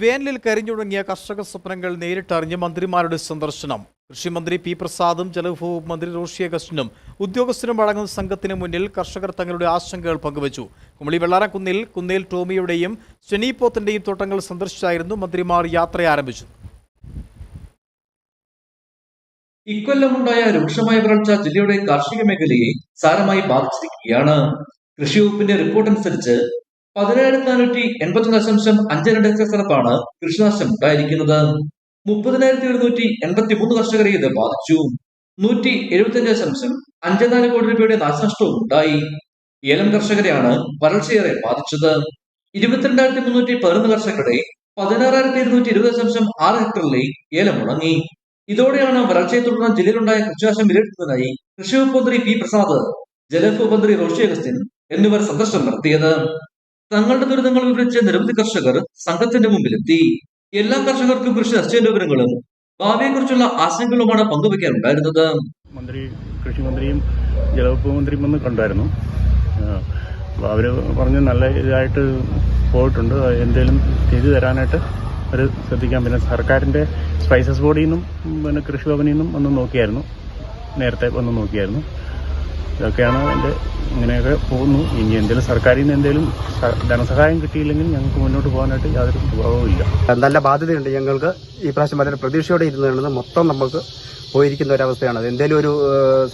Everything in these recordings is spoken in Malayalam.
വേനലിൽ കരിഞ്ഞുടങ്ങിയ കർഷക സ്വപ്നങ്ങൾ നേരിട്ടറിഞ്ഞ് മന്ത്രിമാരുടെ സന്ദർശനം. കൃഷിമന്ത്രി പി പ്രസാദും ജലവിഭവ മന്ത്രി റോഷി അഗസ്റ്റിനും ഉദ്യോഗസ്ഥരും അടങ്ങുന്ന സംഘത്തിന് മുന്നിൽ കർഷകർ തങ്ങളുടെ ആശങ്കകൾ പങ്കുവച്ചു. കുമളി വെള്ളാരക്കുന്നിൽ കുന്നേൽ ടോമിയുടെയും ശനിപ്പോത്തിന്റെയും തോട്ടങ്ങൾ സന്ദർശിച്ചായിരുന്നു മന്ത്രിമാർ യാത്ര ആരംഭിച്ചത്. ഇക്കൊല്ലമുണ്ടായ രൂക്ഷമായ വരൾച്ച ജില്ലയുടെ കാർഷിക മേഖലയെ സാരമായി ബാധിച്ചിരിക്കുകയാണ്. കൃഷി വകുപ്പിന്റെ റിപ്പോർട്ട് അനുസരിച്ച് പതിനായിരത്തി നാനൂറ്റി എൺപത്തി ദശാംശം അഞ്ച് രണ്ട് ഹെക്ടർ സ്ഥലത്താണ് കൃഷിനാശം ഉണ്ടായിരിക്കുന്നത് മുപ്പതിനായിരത്തി എഴുന്നൂറ്റി എൺപത്തി മൂന്ന് കർഷകരെ ഇത് ബാധിച്ചു നൂറ്റി എഴുപത്തിയഞ്ച് ദശാംശം അഞ്ച് നാല് കോടി രൂപയുടെ നാശനഷ്ടവും ഉണ്ടായി. ഏലം കർഷകരെയാണ് വരൾച്ചയേറെ ബാധിച്ചത്. ഇരുപത്തിരണ്ടായിരത്തി മുന്നൂറ്റി പതിനൊന്ന് കർഷകരുടെ പതിനാറായിരത്തി ഇരുന്നൂറ്റി ഇരുപത് ദശാംശം ആറ് ഹെക്ടറിലെ ഏലം മുടങ്ങി. ഇതോടെയാണ് വരൾച്ചയെ തുടർന്ന് ജില്ലയിലുണ്ടായ കൃഷിനാശം വിലയിരുത്തുന്നതിനായി കൃഷി വകുപ്പ് മന്ത്രി പി പ്രസാദ് ജലവകുപ്പ് മന്ത്രി റോഷി അഗസ്റ്റിൻ എന്നിവർ സന്ദർശനം നടത്തിയത്. തങ്ങളുടെ ദുരിതങ്ങൾ വിവരിച്ച നിരവധി കർഷകർ സംഘത്തിന്റെ മുമ്പിലെത്തി. എല്ലാ കർഷകർക്കും കൃഷി നഷ്ടത്തിന്റെ വിവരങ്ങളും ഭാവിയെക്കുറിച്ചുള്ള ആശങ്കകളുമാണ് പങ്കുവയ്ക്കാനുണ്ടായിരുന്നത് മന്ത്രി കൃഷിമന്ത്രിയും ജലവകുപ്പ് മന്ത്രിയും വന്ന് കണ്ടായിരുന്നു. അവർ പറഞ്ഞ് നല്ല ഇതായിട്ട് പോയിട്ടുണ്ട്. എന്തെങ്കിലും ചെയ്തു തരാനായിട്ട് അവർ ശ്രദ്ധിക്കാം. പിന്നെ സർക്കാരിന്റെ സ്പൈസസ് ബോർഡിൽ നിന്നും പിന്നെ കൃഷിഭവനിൽ നിന്നും വന്ന് നോക്കിയായിരുന്നു. നേരത്തെ ഒന്ന് നോക്കിയായിരുന്നു. ഇതൊക്കെയാണ് എന്റെ ഇങ്ങനെയൊക്കെ പോകുന്നു. ഇനി എന്തെങ്കിലും സർക്കാരിൽ നിന്ന് എന്തെങ്കിലും ധനസഹായം കിട്ടിയില്ലെങ്കിൽ ഞങ്ങൾക്ക് മുന്നോട്ട് പോകാനായിട്ട് യാതൊരു ഇല്ല. നല്ല ബാധ്യതയുണ്ട് ഞങ്ങൾക്ക് ഈ പ്രാവശ്യം വളരെ പ്രതീക്ഷയോടെ ഇരുന്നു മൊത്തം നമുക്ക് പോയിരിക്കുന്ന ഒരവസ്ഥയാണ് എന്തേലും ഒരു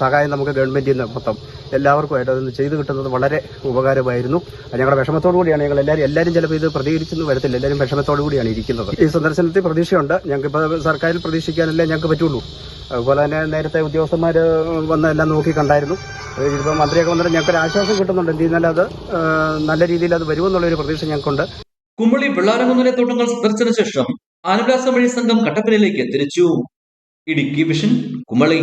സഹായം നമുക്ക് ഗവൺമെന്റിൽ നിന്ന് മൊത്തം എല്ലാവർക്കുമായിട്ട് അതൊന്ന് ചെയ്തു കിട്ടുന്നത് വളരെ ഉപകാരമായിരുന്നു. ഞങ്ങളുടെ വിഷമത്തോടു കൂടിയാണ് ഞങ്ങൾ എല്ലാവരും എല്ലാവരും ചിലപ്പോൾ ഇത് പ്രതികരിച്ചെന്ന് വരത്തില്ല. എല്ലാവരും വിഷമത്തോടു കൂടിയാണ് ഇരിക്കുന്നത്. ഈ സന്ദർശനത്തിൽ പ്രതീക്ഷയുണ്ട്. ഞങ്ങൾക്ക് ഇപ്പോൾ സർക്കാരിൽ പ്രതീക്ഷിക്കാനല്ലേ ഞങ്ങൾക്ക് പറ്റുള്ളൂ. അതുപോലെ തന്നെ നേരത്തെ ഉദ്യോഗസ്ഥന്മാർ വന്ന് എല്ലാം നോക്കി കണ്ടായിരുന്നു. ഇതിപ്പോൾ മന്ത്രിയൊക്കെ വന്നിട്ട് ഞങ്ങൾക്ക് ആശ്വാസം കിട്ടുന്നുണ്ട്. എന്ത് ചെയ്താലും അത് നല്ല രീതിയിൽ അത് വരുമെന്നുള്ള ഒരു പ്രതീക്ഷ ഞങ്ങൾക്കുണ്ട്. കുമ്പളി വെള്ളാരംകുന്നിലെ തോട്ടങ്ങൾ സന്ദർശിച്ചതിനു ശേഷം ആനുരാസം വഴി സംഘം കട്ടപ്പനയിലേക്ക് തിരിച്ചു. ഇടുക്കി വിഷൻ കുമളി